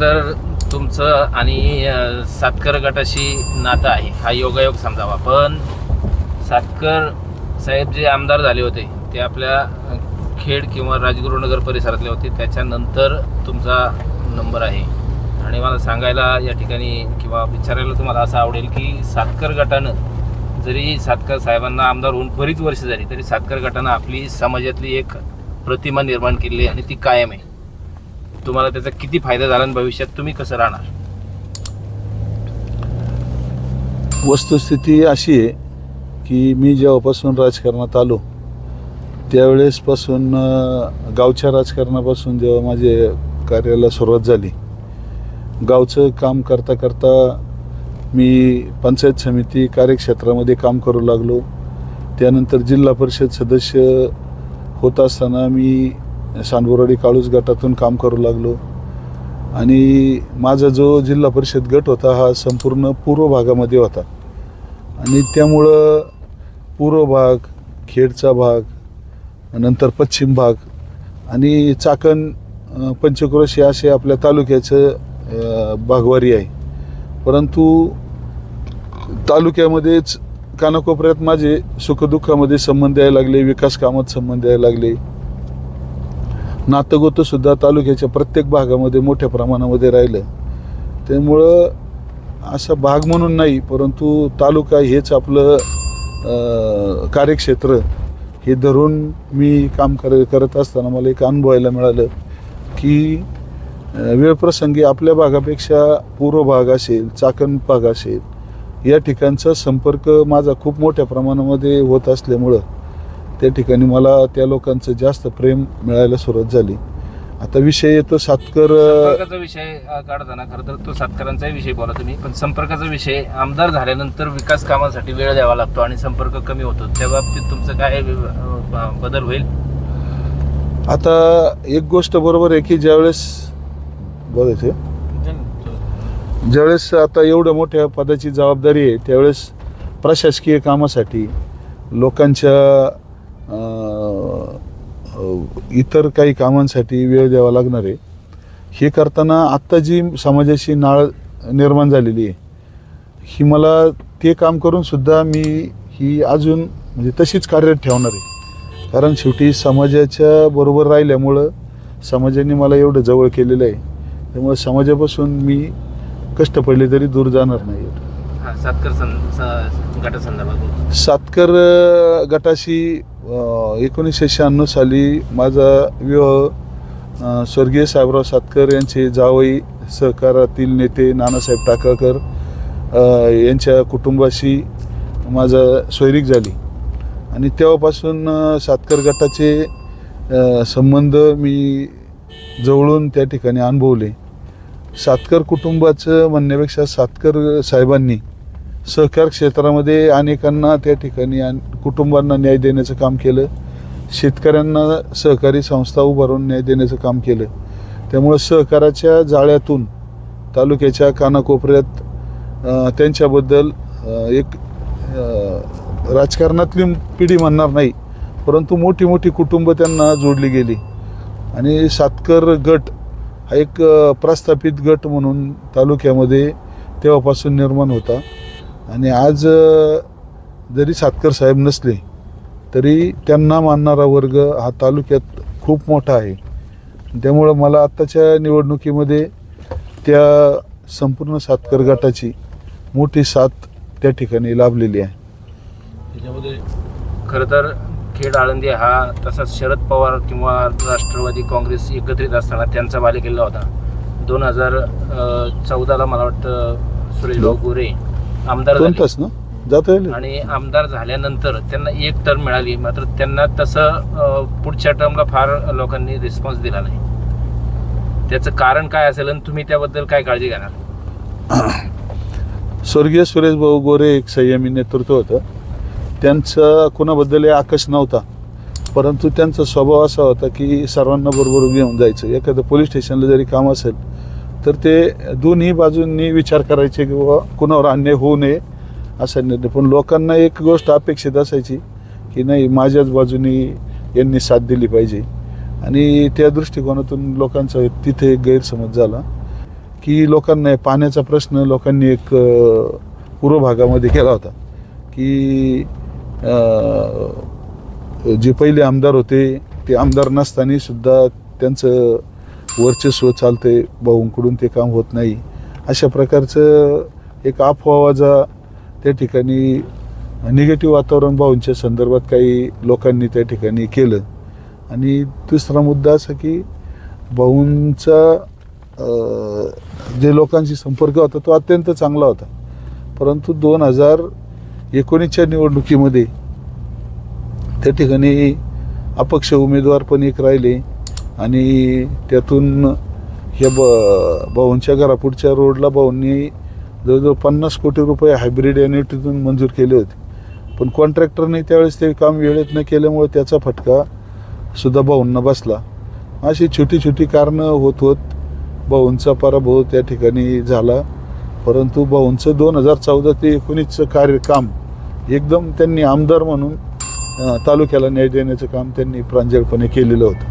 तर तुमचं आणि सातकर गटाशी नातं आहे. हा योगायोग समजावा. पण सातकर साहेब जे आमदार झाले होते ते आपल्या खेड किंवा राजगुरुनगर परिसरातले होते. त्याच्यानंतर तुमचा नंबर आहे. आणि मला सांगायला या ठिकाणी किंवा विचारायला तुम्हाला असं आवडेल की सातकर गटानं जरी सातकर साहेबांना आमदार होऊन बरीच वर्ष झाली तरी सातकर गटानं आपली समाजातली एक प्रतिमा निर्माण केली आणि ती कायम आहे. तुम्हाला त्याचा किती फायदा झाला आणि भविष्यात तुम्ही कसं राहणार? वस्तुस्थिती अशी आहे की मी जेव्हापासून राजकारणात आलो त्यावेळेसपासून गावच्या राजकारणापासून जेव्हा माझे कार्याला सुरुवात झाली गावचं काम करता करता मी पंचायत समिती कार्यक्षेत्रामध्ये काम करू लागलो. त्यानंतर जिल्हा परिषद सदस्य होत असताना मी सांडबोराडी काळूस गटातून काम करू लागलो. आणि माझा जो जिल्हा परिषद गट होता हा संपूर्ण पूर्व भागामध्ये होता. आणि त्यामुळं पूर्व भाग खेडचा भाग नंतर पश्चिम भाग आणि चाकण अं, पंचक्रोशी असे आपल्या तालुक्याचं भागवारी आहे. परंतु तालुक्यामध्येच कानाकोपऱ्यात माझे सुखदुःखामध्ये संबंध यायला लागले विकास कामात संबंध यायला लागले. नातगोतंसुद्धा तालुक्याच्या प्रत्येक भागामध्ये मोठ्या प्रमाणामध्ये राहिलं. त्यामुळं असा भाग म्हणून नाही परंतु तालुका हेच आपलं कार्यक्षेत्र. हे धरून मी काम कर करत असताना मला एक अनुभवायला मिळालं की वेळप्रसंगी आपल्या भागापेक्षा पूर्व भाग असेल चाकण भाग असेल या ठिकाणचा संपर्क माझा खूप मोठ्या प्रमाणामध्ये होत असल्यामुळं त्या ठिकाणी मला त्या लोकांचं जास्त प्रेम मिळायला सुरुवात झाली. आता विषय येतो सातकर संपर्काचा विषय अ, काढताना खरं तर तो सातकरांचाही विषय बोला तुम्ही. पण संपर्काचा विषय आमदार झाल्यानंतर विकास कामासाठी वेळ द्यावा लागतो आणि संपर्क कमी होतो. त्या बाबतीत तुमचं काय अ, बदल होईल? आता एक गोष्ट बरोबर आहे की ज्यावेळेस बोलायचं? ज्यावेळेस आता एवढं मोठ्या पदाची जबाबदारी आहे त्यावेळेस प्रशासकीय कामासाठी लोकांच्या इतर काही कामांसाठी वेळ द्यावा लागणार आहे. हे करताना आत्ता जी समाजाशी नाळ निर्माण झालेली आहे ही मला ते काम करूनसुद्धा मी ही अजून म्हणजे तशीच कार्यरत ठेवणार आहे. कारण शेवटी समाजाच्या बरोबर राहिल्यामुळं समाजाने मला एवढं जवळ केलेलं आहे. त्यामुळे समाजापासून मी कष्ट पडले तरी दूर जाणार नाही. एवढं सातकर गटासंदर्भात सातकर गटाशी एकोणीसशे शहाण्णव साली माझा विवाह स्वर्गीय साहेबराव सातकर यांचे जावई सहकारातील नेते नानासाहेब टाकळकर यांच्या कुटुंबाशी माझा स्वैरिक झाली. आणि तेव्हापासून सातकर गटाचे संबंध मी जवळून त्या ठिकाणी अनुभवले. सातकर कुटुंबाचं म्हणण्यापेक्षा सातकर साहेबांनी सहकार क्षेत्रामध्ये अनेकांना त्या ठिकाणी कुटुंबांना न्याय देण्याचं काम केलं. शेतकऱ्यांना सहकारी संस्था उभारून न्याय देण्याचं काम केलं. त्यामुळं सहकाराच्या जाळ्यातून तालुक्याच्या कानाकोपऱ्यात त्यांच्याबद्दल एक राजकारणातली पिढी म्हणणार नाही परंतु मोठी मोठी कुटुंब त्यांना जोडली गेली. आणि सातकर गट हा एक प्रस्थापित गट म्हणून तालुक्यामध्ये तेव्हापासून निर्माण होता. आणि आज जरी सातकर साहेब नसले तरी त्यांना मानणारा वर्ग हा तालुक्यात खूप मोठा आहे. त्यामुळं मला आत्ताच्या निवडणुकीमध्ये त्या संपूर्ण सातकर गटाची मोठी साथ त्या ठिकाणी लाभलेली आहे. त्याच्यामध्ये खरं तर खेड आळंदी हा तसाच शरद पवार किंवा राष्ट्रवादी काँग्रेस एकत्रित असताना त्यांचा बालेकिल्ला होता. दोन हजार चौदाला मला वाटतं सुरेश भाऊ गोरे आमदार झाले. आणि आमदार झाल्यानंतर त्यांना एक टर्म मिळाली मात्र त्यांना तसं पुढच्या टर्मला फार लोकांनी रिस्पॉन्स दिला नाही. त्याचं कारण काय असेल आणि तुम्ही त्याबद्दल काय काळजी घेणार? स्वर्गीय सुरेश भाऊ गोरे एक संयमी नेतृत्व होतं. त्यांचा कुणाबद्दल आकश नव्हता. परंतु त्यांचा स्वभाव असा होता की सर्वांना बरोबर घेऊन जायचं. एखादं पोलीस स्टेशनला जरी काम असेल तर ते दोन्ही बाजूंनी विचार करायचे किंवा कुणावर अन्याय होऊ नये असा निर्णय. पण लोकांना एक गोष्ट अपेक्षित असायची की नाही माझ्याच बाजूनी यांनी साथ दिली पाहिजे. आणि त्या दृष्टिकोनातून लोकांचा तिथे एक गैरसमज झाला की लोकांना पाण्याचा प्रश्न लोकांनी एक पूर्व भागामध्ये केला होता की जे पहिले आमदार होते ते आमदार नसताना सुद्धा त्यांचं वर्चस्व चालते भाऊंकडून ते काम होत नाही. अशा प्रकारचं एक अफवाजा त्या ठिकाणी निगेटिव्ह वातावरण भाऊंच्या संदर्भात काही लोकांनी त्या ठिकाणी केलं. आणि दुसरा मुद्दा असा की भाऊंचा जे लोकांशी संपर्क होता तो अत्यंत चांगला होता. परंतु दोन हजार एकोणीसच्या निवडणुकीमध्ये त्या ठिकाणी अपक्ष उमेदवार पण एक राहिले आणि त्यातून ह्या ब भाऊंच्या घरापुढच्या रोडला भाऊंनी जवळजवळ पन्नास कोटी रुपये हायब्रिड युनिटीतून मंजूर केले होते. पण कॉन्ट्रॅक्टरने त्यावेळेस ते काम वेळेत न केल्यामुळे त्याचा फटका सुद्धा भाऊंना बसला. अशी छोटी छोटी कारणं होत होत भाऊंचा पराभव त्या ठिकाणी झाला. परंतु भाऊंचं दोन हजार चौदा ते एकोणीसचं कार्यकाम एकदम त्यांनी आमदार म्हणून तालुक्याला न्याय देण्याचं काम त्यांनी प्रांजळपणे केलेलं होतं.